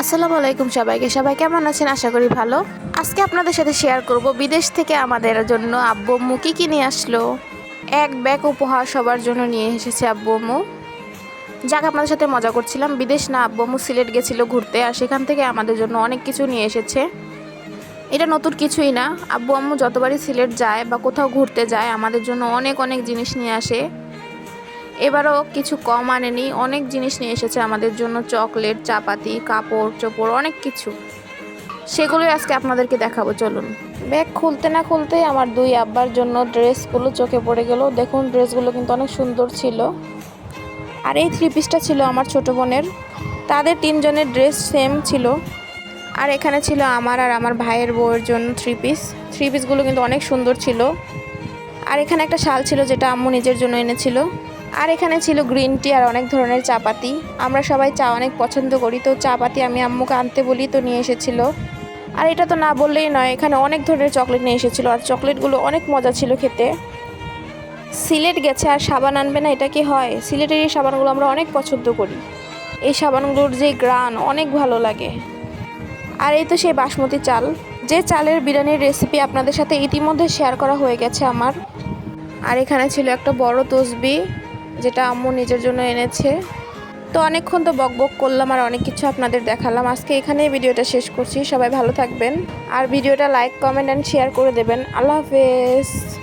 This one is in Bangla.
আসসালামু আলাইকুম সবাইকে। সবাই কেমন আছেন? আশা করি ভালো। আজকে আপনাদের সাথে শেয়ার করব বিদেশ থেকে আমাদের জন্য আব্বু আম্মু কী কী নিয়ে আসলো? এক ব্যাগ উপহার সবার জন্য নিয়ে এসেছে আব্বু আম্মু। যাক, আপনাদের সাথে মজা করছিলাম। বিদেশ না, আব্বু সিলেট গেছিল ঘুরতে আর সেখান থেকে আমাদের জন্য অনেক কিছু নিয়ে এসেছে। এটা নতুন কিছুই না। আব্বু আম্মু যতবারই সিলেট যায় বা কোথাও ঘুরতে যায়, আমাদের জন্য অনেক অনেক জিনিস নিয়ে আসে। এবারও কিছু কম আনেনি, অনেক জিনিস নিয়ে এসেছে আমাদের জন্য, চকলেট, চাপাতি, কাপড়, চোপড়, অনেক কিছু। সেগুলোই আজকে আপনাদেরকে দেখাবো, চলুন। ব্যাগ খুলতে না খুলতেই আমার দুই আব্বার জন্য ড্রেসগুলো চোখে পড়ে গেল। দেখুন, ড্রেসগুলো কিন্তু অনেক সুন্দর ছিল। আর এই থ্রি পিসটা ছিল আমার ছোট বোনের। তাদের তিনজনের ড্রেস সেম ছিল। আর এখানে ছিল আমার আর আমার ভাইয়ের বউয়ের জন্য থ্রি পিস থ্রি পিসগুলো কিন্তু অনেক সুন্দর ছিল। আর এখানে একটা শাল ছিল যেটা আম্মু নিজের জন্য এনেছিল। আর এখানে ছিল গ্রিন টি আর অনেক ধরনের চাপাতি। আমরা সবাই চা অনেক পছন্দ করি, তো চাপাতি আমি আম্মুকে আনতে বলি, তো নিয়ে এসেছিল। আর এটা তো না বললেই নয়, এখানে অনেক ধরনের চকলেট নিয়ে এসেছিল, আর চকলেটগুলো অনেক মজা ছিল খেতে। সিলেট গেছে আর সাবান আনবে না, এটা কি হয়? সিলেটের এই সাবানগুলো আমরা অনেক পছন্দ করি। এই সাবানগুলোর যে গ্রান, অনেক ভালো লাগে। আর এই তো সেই বাসমতি চাল। যে চালের বিরিয়ানির রেসিপি আপনাদের সাথে ইতিমধ্যে শেয়ার করা হয়ে গেছে আমার। আর এখানে ছিল একটা বড় তসবি। যেটা আম্মু নিজের জন্য এনেছে। তো অনেকক্ষণ তো বক বক করলাম আর অনেক কিছু আপনাদের দেখালাম। আজকে এখানেই ভিডিওটা শেষ করছি। সবাই ভালো থাকবেন। আর ভিডিওটা লাইক কমেন্ট অ্যান্ড শেয়ার করে দেবেন। আল্লাহ হাফেজ।